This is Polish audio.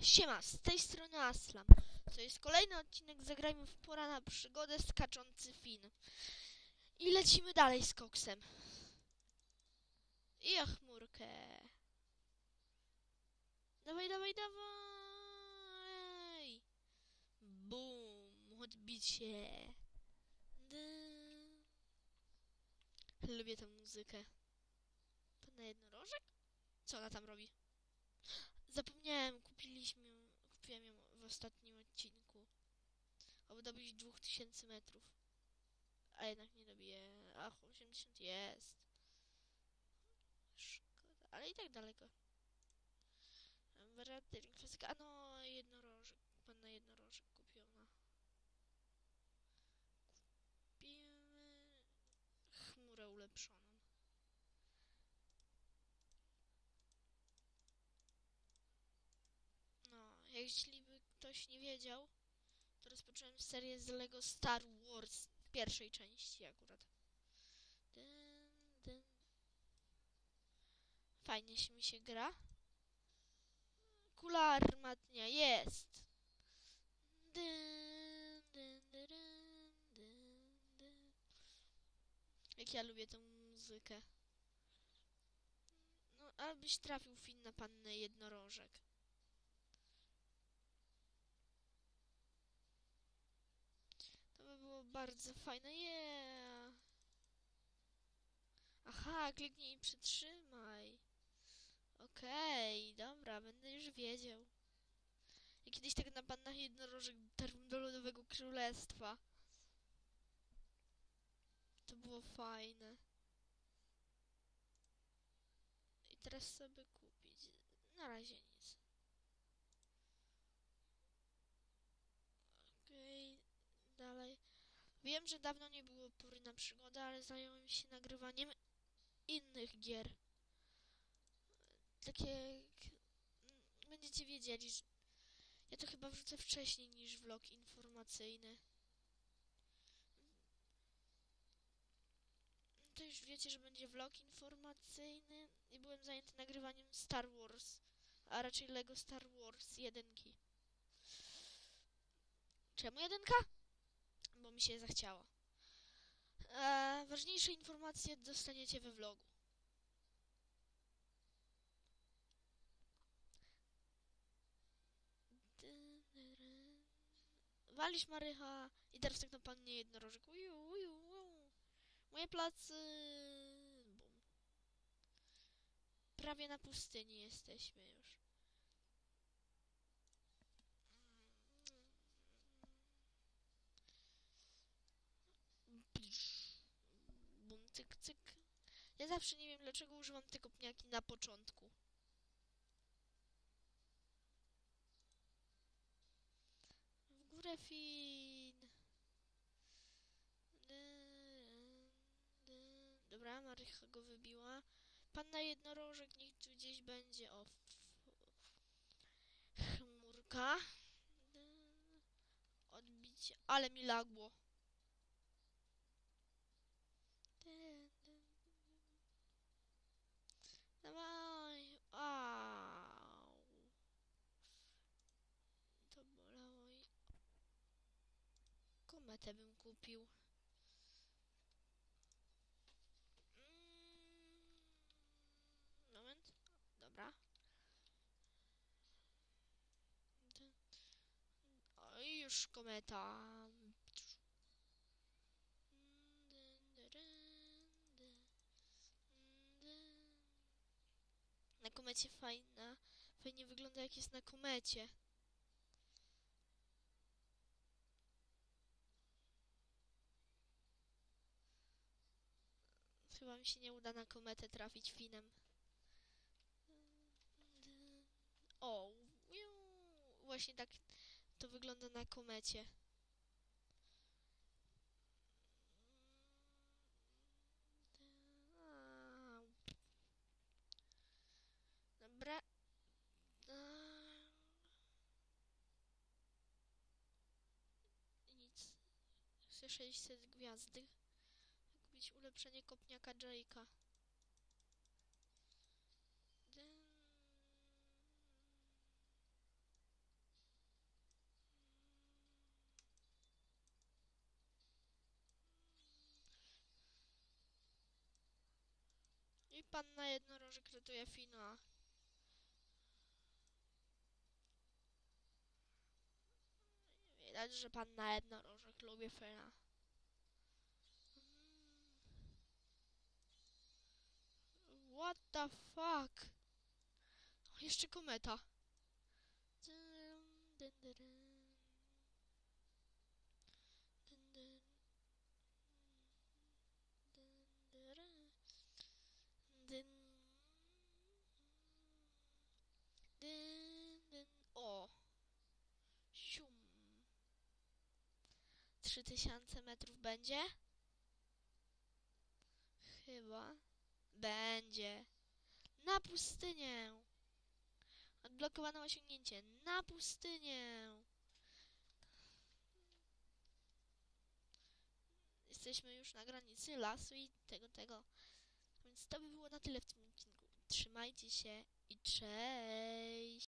Siema, z tej strony Aslam. To jest kolejny odcinek Zagrajmy w pora na przygodę skaczący Fin. I lecimy dalej z koksem. I o chmurkę. Dawaj, dawaj, dawaj. Bum, odbicie. Lubię tę muzykę. Pana jednorożek? Co ona tam robi? Zapomniałem, kupiliśmy, kupiłem ją w ostatnim odcinku. Aby dobić 2000 metrów. A jednak nie dobiję. Ach, 80 jest. Szkoda, ale i tak daleko. Baratyl, klasyka. A no, jednorożek jeśli by ktoś nie wiedział, to rozpocząłem serię z Lego Star Wars pierwszej części akurat. Dyn, dyn. Fajnie się mi się gra. Kula armatnia jest. Dyn, dyn, dyn, dyn, dyn. Jak ja lubię tę muzykę. No, abyś trafił fin na pannę jednorożek. To by było bardzo fajne. Yeah. Aha, kliknij i przytrzymaj. Okej, dobra, będę już wiedział. Ja kiedyś tak na pannach jednorożek dotarłem do Lodowego Królestwa. To było fajne. I teraz sobie kupić. Na razie nic. Okej, dalej. Wiem, że dawno nie było pory na przygodę, ale zająłem się nagrywaniem innych gier. Takie Będziecie wiedzieli, że... Ja to chyba wrzucę wcześniej niż vlog informacyjny. To już wiecie, że będzie vlog informacyjny i byłem zajęty nagrywaniem Star Wars, a raczej Lego Star Wars jedynki. Czemu jedynka? Mi się zachciało. E, ważniejsze informacje dostaniecie we vlogu. Walisz Marycha i teraz tak na pannie jednorożek. Uju, uju, uju. Moje placy. Bum. Prawie na pustyni jesteśmy już. Bum, cyk, cyk. Ja zawsze nie wiem, dlaczego używam te kopniaki na początku. W górę fin. Dobra, Marycha go wybiła. Panna jednorożek niech tu gdzieś będzie. O. Chmurka. Odbicie. Ale mi lagło. Dyn, dyn. Dawaj. Au. To bolało i... Kometę bym kupił. Mm, Moment. Dobra. Oj, już kometa. Na komecie fajna. Fajnie wygląda jak jest na komecie. Chyba mi się nie uda na kometę trafić finem. O, właśnie tak to wygląda na komecie. Dobra. Nic. Chcę 600 gwiazdy zrobić ulepszenie kopniaka Jake'a. I pan panna jednorożek ratuje Fina. Widać, że pan panna jednorożek lubi Fina. What the fuck? O, jeszcze kometa. O! Sium. Trzy tysiące metrów będzie? Chyba. Będzie. Na pustynię. Odblokowano osiągnięcie. Na pustynię. Jesteśmy już na granicy lasu i tego, tego. Więc to by było na tyle w tym odcinku. Trzymajcie się i cześć.